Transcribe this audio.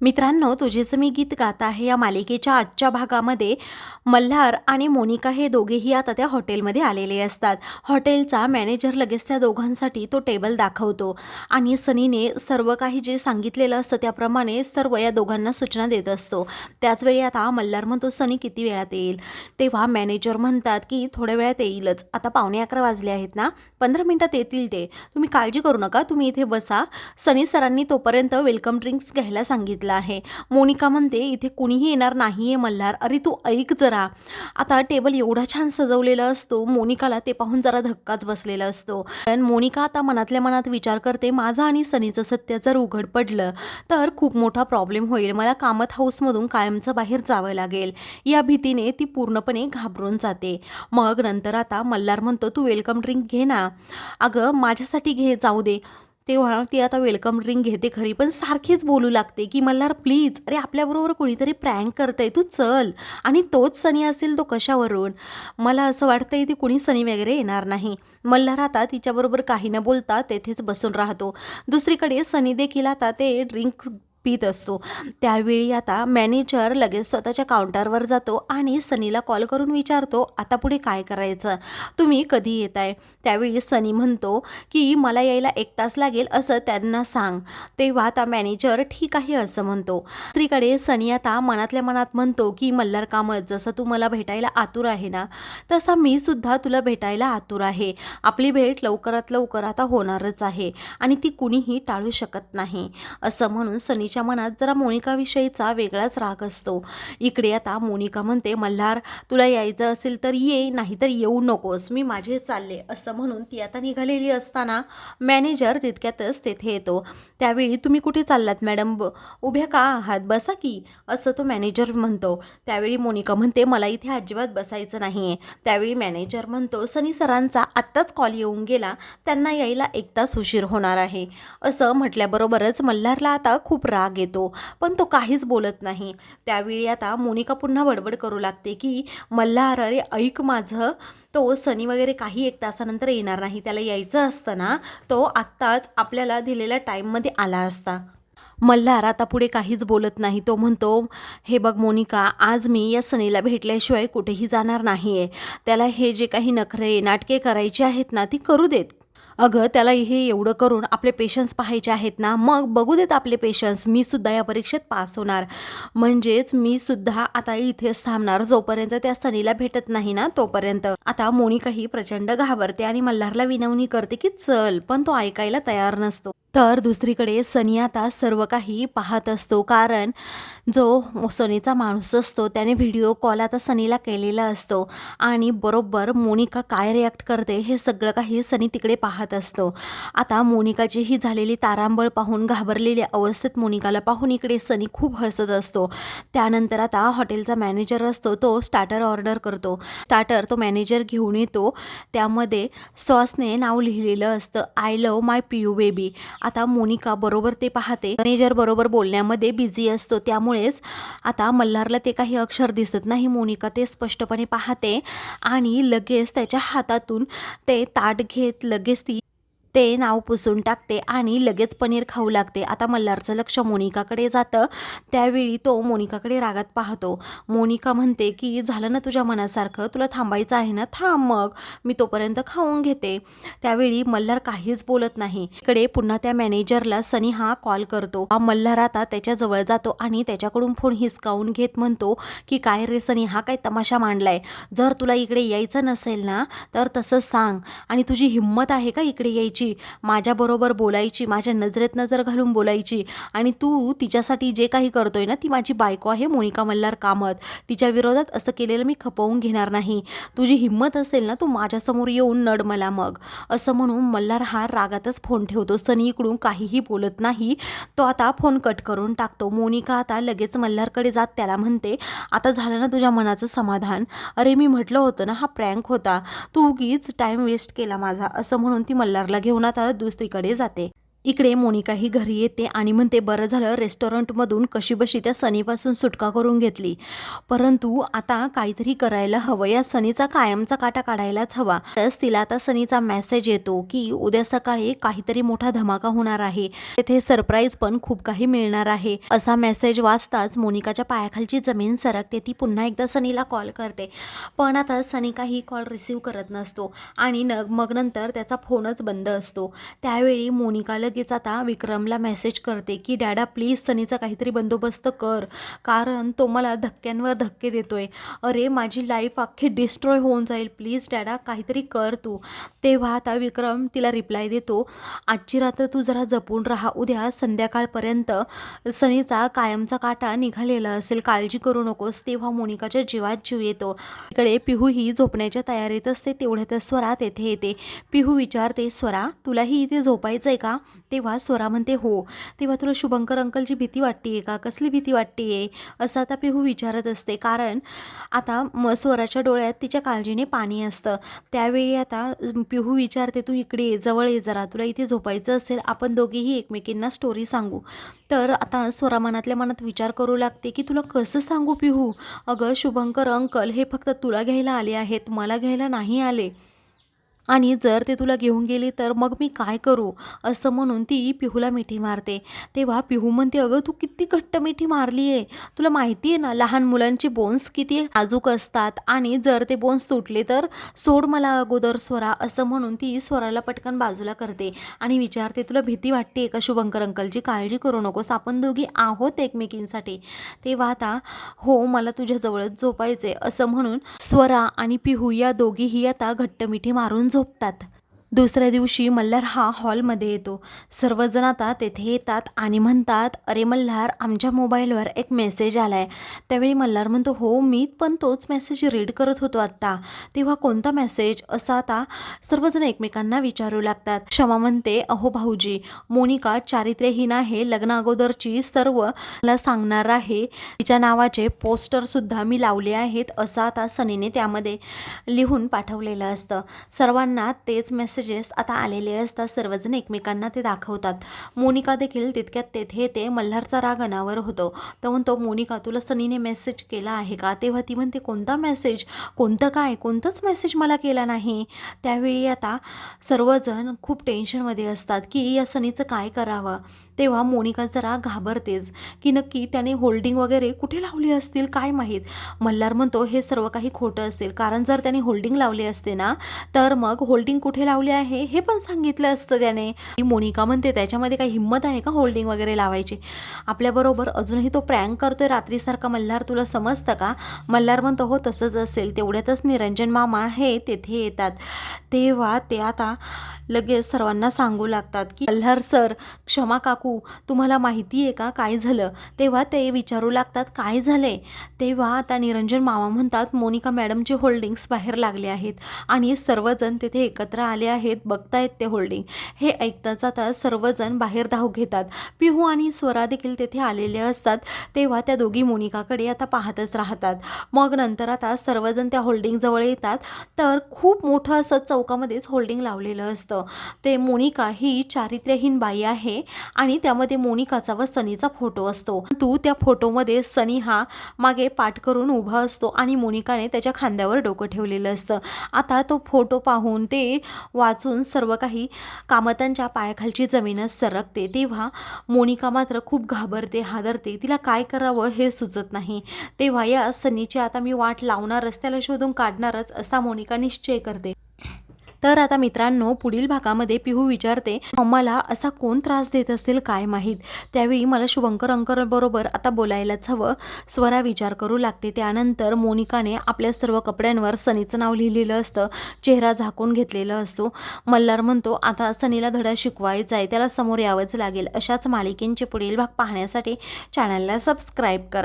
मित्रांनो तुझेच मी गीत गात आहे या मालिकेच्या आजच्या भागामध्ये मल्हार आणि मोनिका हे दोघेही आता त्या हॉटेलमध्ये आलेले असतात. हॉटेलचा मॅनेजर लगेच त्या दोघांसाठी तो टेबल दाखवतो आणि सनीने सर्व काही जे सांगितलेलं असतं त्याप्रमाणे सर्व या दोघांना सूचना देत असतो. त्याचवेळी आता मल्हार म्हणतो सनी किती वेळात येईल? तेव्हा मॅनेजर म्हणतात की थोड्या वेळात येईलच. आता पावणे अकरा वाजले आहेत ना? पंधरा मिनटात येतील ते. तुम्ही काळजी करू नका. तुम्ही इथे बसा. सनी सरांनी तोपर्यंत वेलकम ड्रिंक्स घ्यायला सांगितलं. आहे. मोनिका म्हणते इथे कुणीही येणार नाही आहे मल्हार. अरे तू ऐक जरा. आता टेबल एवढा छान सजवलेला असतो मोनिकाला ते पाहून जरा धक्काच बसलेला असतो. पण मोनिका आता मनातल्या मनात विचार करते माझं आणि सनीचं सत्य जर उघड पडलं तर खूप मोठा प्रॉब्लेम होईल. मला कामत हाऊसमधून कायमचं बाहेर जावं लागेल. या भीतीने ती पूर्णपणे घाबरून जाते. मग नंतर आता मल्हार म्हणतो तू वेलकम ड्रिंक घे ना. अगं माझ्यासाठी घे जाऊ दे. तेव्हा ती आता वेलकम ड्रिंक घेते खरी पण सारखीच बोलू लागते की मल्हार प्लीज अरे आपल्याबरोबर कोणीतरी प्रँक करतंय तू चल. आणि तोच सनी असेल तो कशावरून? मला असं वाटतंय ती कुणी सनी वगैरे येणार नाही. मल्हार आता तिच्याबरोबर काही न बोलता तेथेच बसून राहतो. दुसरीकडे सनी देखील आता ते ड्रिंक पीत असतो. त्यावेळी आता मॅनेजर लगेच स्वतःच्या काउंटरवर जातो आणि सनीला कॉल करून विचारतो आता पुढे काय करायचं? तुम्ही कधी येत आहे त्यावेळी सनी म्हणतो की मला यायला एक तास लागेल असं त्यांना सांग. तेव्हा आता मॅनेजर ठीक आहे असं म्हणतो. दुसरीकडे सनी आता मनातल्या मनात म्हणतो की मल्हार कामत जसं तू मला भेटायला आतुर आहे ना तसा मी सुद्धा तुला भेटायला आतुर आहे. आपली भेट लवकरात लवकर आता होणारच आहे आणि ती कुणीही टाळू शकत नाही असं म्हणून सनीच्या मनात जरा मोनिकाविषयीचा वेगळाच राग असतो. इकडे आता मोनिका म्हणते मल्हार तुला यायचं असेल तर ये नाहीतर येऊ नकोस. मी माझे चालले. असं म्हणून ती आता निघालेली असताना मॅनेजर तितक्यातच तेथे येतो. त्यावेळी तुम्ही कुठे चाललात मॅडम? ब उभ्या का आहात? बसा की. असं तो मॅनेजर म्हणतो. त्यावेळी मोनिका म्हणते मला इथे अजिबात बसायचं नाही आहे त्यावेळी मॅनेजर म्हणतो सनी सरांचा आत्ताच कॉल येऊन गेला. त्यांना यायला एक तास उशीर होणार आहे. असं म्हटल्याबरोबरच मल्हारला आता खूप राग येतो पण तो काहीच बोलत नाही. त्यावेळी आता मोनिका पुन्हा बडबड करू लागते की मल्हार अरे ऐक माझं. तो सनी वगैरे काही एक तासानंतर येणार नाही. त्याला यायचं असतं ना तो आत्ताच आपल्याला दिलेल्या टाईममध्ये आला असता. मल्हार आता पुढे काहीच बोलत नाही. तो म्हणतो हे बघ मोनिका आज मी या सनीला भेटल्याशिवाय कुठेही जाणार नाही आहे त्याला हे जे काही नखरे नाटके करायचे आहेत ना ती करू देत. अगं त्याला हे एवढं करून आपले पेशन्स पाहायचे आहेत ना मग बघू देत आपले पेशन्स मी सुद्धा या परीक्षेत पास होणार. म्हणजेच मी सुद्धा आता इथेच थांबणार. जोपर्यंत त्या सनीला भेटत नाही ना तोपर्यंत. आता मोनिकाही प्रचंड घाबरते आणि मल्हारला विनवणी करते की चल पण तो ऐकायला तयार नसतो. तर दुसरीकडे सनी आता सर्व काही पाहत असतो. कारण जो सनीचा माणूस असतो त्याने व्हिडिओ कॉल आता सनीला केलेला असतो आणि बरोबर मोनिका काय रिॲक्ट करते हे सगळं काही सनी तिकडे पाहत असतो. आता मोनिकाची ही झालेली तारांबळ पाहून घाबरलेल्या अवस्थेत मोनिकाला पाहून इकडे सनी खूप हसत असतो. त्यानंतर आता हॉटेलचा मॅनेजर असतो तो स्टार्टर ऑर्डर करतो. स्टार्टर तो मॅनेजर घेऊन येतो. त्यामध्ये सॉसने नाव लिहिलेलं असतं I love my Piyu baby आता मोनिका बरोबर ते पाहते. मॅनेजर बरोबर बोलण्यामध्ये बिझी असतो त्यामुळे त्यामुळेच आता मल्हारला ते काही अक्षर दिसत नाही मोनिका ते स्पष्टपणे पाहते आणि लगेच त्याच्या हातातून ते ताट घेत लगेच ती ते नाव पुसून टाकते आणि लगेच पनीर खाऊ लागते. आता मल्हारचं लक्ष मोनिकाकडे जातं. त्यावेळी तो मोनिकाकडे रागात पाहतो. मोनिका म्हणते की झालं ना तुझ्या मनासारखं? तुला थांबायचं आहे ना? थांब मग. मी तोपर्यंत खाऊन घेते. त्यावेळी मल्हार काहीच बोलत नाही. इकडे पुन्हा त्या मॅनेजरला सनी हा कॉल करतो. हा मल्हार आता त्याच्याजवळ जातो आणि त्याच्याकडून फोन हिसकावून घेत म्हणतो की काय रे सनी हा काय तमाशा मांडलाय? जर तुला इकडे यायचं नसेल ना तर तसं सांग. आणि तुझी हिंमत आहे का इकडे यायची? माझ्याबरोबर बोलायची माझ्या नजरेत नजर घालून बोलायची आणि तू तिच्यासाठी जे काही करतोय ना ती माझी बायको आहे मोनिका मल्हार कामत. तिच्या विरोधात असं केलेलं मी खपवून घेणार नाही. तुझी हिंमत असेल ना तू माझ्यासमोर येऊन नड मला मग. असं म्हणून मल्हार हा रागातच फोन ठेवतो. सनी इकडून काहीही बोलत नाही. तो आता फोन कट करून टाकतो. मोनिका आता लगेच मल्हारकडे जात त्याला म्हणते आता झालं ना तुझ्या मनाचं समाधान? अरे मी म्हटलं होतं ना हा प्रँक होता. तू उगीच टाईम वेस्ट केला माझा. असं म्हणून ती मल्हारला घेऊन आता दुसरीकडे जाते. इकडे मोनिका ही घरी येते आणि म्हणते बरं झालं रेस्टॉरंटमधून कशीबशी त्या सनीपासून सुटका करून घेतली. परंतु आता काहीतरी करायला हवं. या सनीचा कायमचा काटा काढायलाच हवा. तस तिला आता सनीचा मेसेज येतो की उद्या सकाळी काहीतरी मोठा धमाका होणार आहे. तेथे सरप्राईज पण खूप काही मिळणार आहे. असा मेसेज वाचताच मोनिकाच्या पायाखालची जमीन सरकते. ती पुन्हा एकदा सनीला कॉल करते. पण आता सनी काही कॉल रिसीव करत नसतो आणि न मग नंतर त्याचा फोनच बंद असतो. त्यावेळी मोनिका लगेच आता विक्रमला मेसेज करते की डॅडा प्लीज सनीचा काहीतरी बंदोबस्त कर. कारण तो मला धक्क्यांवर धक्के देतोय. अरे माझी लाईफ अख्खी डिस्ट्रॉय होऊन जाईल. प्लीज डॅडा काहीतरी कर तू. तेव्हा आता विक्रम तिला रिप्लाय देतो आजची रात्र तू जरा जपून राहा. उद्या संध्याकाळपर्यंत सनीचा कायमचा काटा निघालेला असेल. काळजी करू नकोस. तेव्हा मोनिकाच्या जीवात जीव येतो. इकडे पिहू ही झोपण्याच्या तयारीत असते. तेवढ्यात स्वरा तेथे येते. पिहू विचारते स्वरा तुलाही इथे झोपायचं आहे का? तेव्हा स्वरा म्हणते हो तेव्हा तुला शुभंकर अंकलची भीती वाटते आहे का? कसली भीती वाटते आहे असं आता पिहू विचारत असते. कारण आता म स्वराच्या डोळ्यात तिच्या काळजीने पाणी असतं. त्यावेळी आता पिहू विचारते तू इकडे ये जवळ ये जरा. तुला इथे झोपायचं असेल आपण दोघीही एकमेकींना स्टोरी सांगू. तर आता स्वरा मनातल्या मनात विचार करू लागते की तुला कसं सांगू पिहू? अगं शुभंकर अंकल हे फक्त तुला घ्यायला आले आहेत मला घ्यायला नाही आले. आणि जर ते तुला घेऊन गेले तर मग मी काय करू? असं म्हणून ती पिहूला मिठी मारते. तेव्हा पिहू म्हणते अगं तू किती घट्ट मिठी मारली आहे तुला माहिती आहे ना लहान मुलांचे बोन्स किती नाजूक असतात आणि जर ते बोन्स तुटले तर सोड मला अगोदर स्वरा असं म्हणून ती स्वराला पटकन बाजूला करते आणि विचारते तुला भीती वाटते का शुभंकर अंकलची? काळजी करू नकोस. आपण दोघी आहोत एकमेकींसाठी. तेव्हा आता हो मला तुझ्याजवळच झोपायचे असं म्हणून स्वरा आणि पिहू या दोघीही आता घट्ट मिठी मारून झोपतात. दुसऱ्या दिवशी मल्हार हा हॉलमध्ये येतो. सर्वजण आता तेथे येतात आणि म्हणतात अरे मल्हार आमच्या मोबाईलवर एक मेसेज आला आहे त्यावेळी मल्हार म्हणतो हो मी पण तोच मेसेज रीड करत होतो आत्ता. तेव्हा कोणता मेसेज असा आता सर्वजण एकमेकांना विचारू लागतात. क्षमा म्हणते अहो भाऊजी मोनिका चारित्र्यहीन आहे लग्न अगोदरची सर्व मला सांगणार आहे. तिच्या नावाचे पोस्टरसुद्धा मी लावले आहेत असं आता सनीने त्यामध्ये लिहून पाठवलेलं असतं. सर्वांना तेच मेसेजेस आता आलेले असतात सर्वजण एकमेकांना ते दाखवतात. मोनिका देखील तितक्यात तेथे येते मल्हारचा राग अनावर होतो. तर म्हणतो मोनिका तुला सनीने मेसेज केला आहे का? तेव्हा ती म्हणते कोणता मेसेज कोणतं काय? कोणताच मेसेज मला केला नाही. त्यावेळी आता सर्वजण खूप टेन्शनमध्ये असतात की या सनीचं काय करावं? तेव्हा मोनिका जरा घाबरतेच की नक्की त्याने होल्डिंग वगैरे कुठे लावली असतील? काय माहीत? मल्हार म्हणतो हे सर्व काही खोटं असेल. कारण जर त्याने होल्डिंग लावली असते ना तर मग होल्डिंग कुठे लावली आहे हे पण सांगितलं असतं त्याने. मोनिका म्हणते त्याच्यामध्ये काही हिंमत आहे का होल्डिंग वगैरे लावायची? आपल्याबरोबर अजूनही तो प्रँक करतोय रात्रीसारखा मल्हार तुला समजतं का? मल्हार म्हणतो हो तसंच असेल. तेवढ्यातच निरंजन मामा हे तेथे येतात. तेव्हा ते आता लगेच सर्वांना सांगू लागतात की मल्हार सर क्षमा काकू तुम्हाला माहिती आहे का काय झालं? तेव्हा ते विचारू लागतात काय झालंय? तेव्हा आता निरंजन मामा म्हणतात मोनिका मॅडमचे होल्डिंग्स बाहेर लागले आहेत आणि सर्वजण तिथे एकत्र आले आहेत. आहेत बघतायत ते होल्डिंग. हे ऐकताच आता सर्वजण बाहेर धाव घेतात. पिहू आणि स्वरा देखील तेथे आलेले असतात. तेव्हा त्या दोघी मोनिकाकडे आता पाहतच राहतात. मग नंतर आता सर्वजण त्या होल्डिंग जवळ येतात. तर खूप मोठं असं चौकामध्येच होल्डिंग लावलेलं असतं. ते मोनिका ही चारित्र्यहीन बाई आहे आणि त्यामध्ये मोनिकाचा व सनीचा फोटो असतो. तू त्या फोटोमध्ये सनी हा मागे पाठ करून उभा असतो आणि मोनिकाने त्याच्या खांद्यावर डोकं ठेवलेलं असतं. आता तो फोटो पाहून ते वा वाचून सर्व काही कामतांच्या पायाखालची जमीनच सरकते. तेव्हा मोनिका मात्र खूप घाबरते हादरते. तिला काय करावं हे सुचत नाही. तेव्हा या सनीची आता मी वाट लावणारच त्याला शोधून काढणारच असा मोनिका निश्चय करते. तर आता मित्रांनो पुढील भागामध्ये पिहू विचारते मला असा कोण त्रास देत असेल काय माहीत? त्यावेळी मला शुभंकर अंकर बरोबर आता बोलायलाच हवं. स्वरा विचार करू लागते. त्यानंतर मोनिकाने आपल्या सर्व कपड्यांवर सनीचं नाव लिहिलेलं असतं. चेहरा झाकून घेतलेला असतो. मल्हार म्हणतो आता सनीला धडा शिकवायचा आहे. त्याला समोर यावंच लागेल. अशाच मालिकेंचे पुढील भाग पाहण्यासाठी चॅनलला सबस्क्राईब करा.